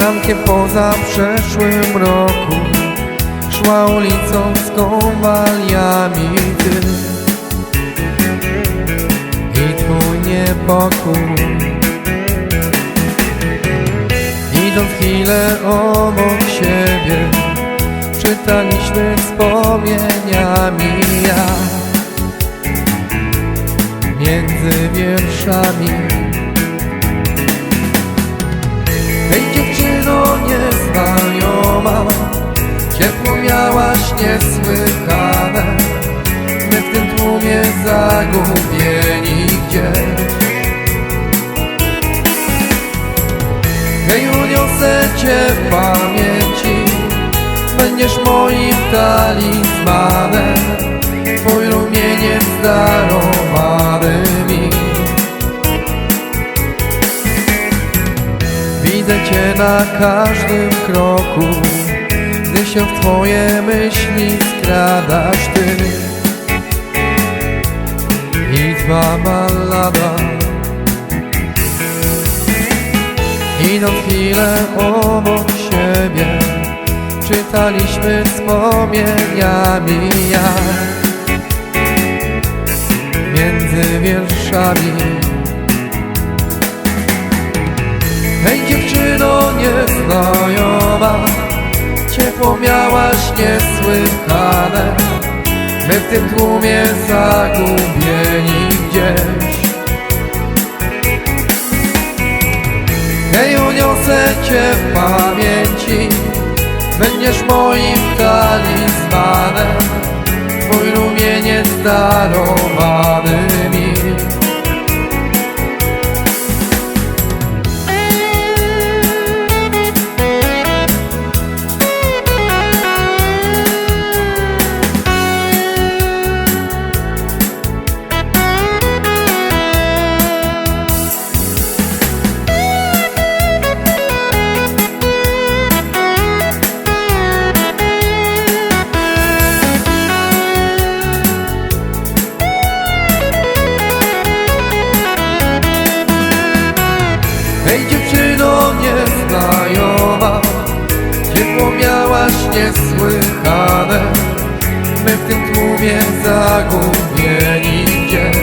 jak poza przeszłym roku Szła ulicą z konwaliami ty I twój niepokój. Idąc chwilę obok siebie Czytaliśmy wspomnieniami ja. Między wierszami Hej dziewczyno nieznajoma Ciepło miałaś niesłychane. My w tym tłumie zagubieni gdzieś Hej uniosę cię w pamięci. Będziesz moim talizmanem. Twój rumieniec darowany Cię na każdym kroku Gdy się w Twoje myśli skradasz Ty. I Twa ballada. Idąc chwilę obok siebie Czytaliśmy wspomnieniami jak Między wierszami. Hej Ciepło miałaś niesłychane. My w tym tłumie zagubieni gdzieś. Hej uniosę cię w pamięci. Będziesz moim talizmanem. Twój rumieniec darowany Hej dziewczyno nieznajoma Ciepło miałaś niesłychane. My w tym tłumie zagubieni gdzieś.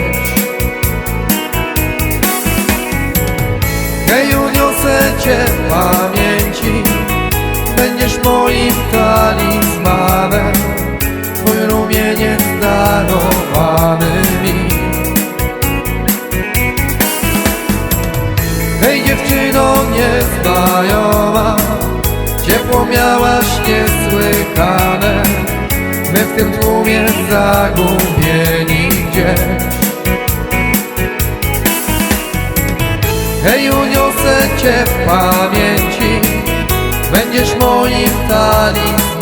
Hej uniosę cię pamięci Będziesz moim talizmanem Hej dziewczyno nieznajoma Ciepło miałaś niesłychane. My w tym tłumie zagubieni gdzieś. Hej uniosę cię w pamięci. Będziesz moim talismanem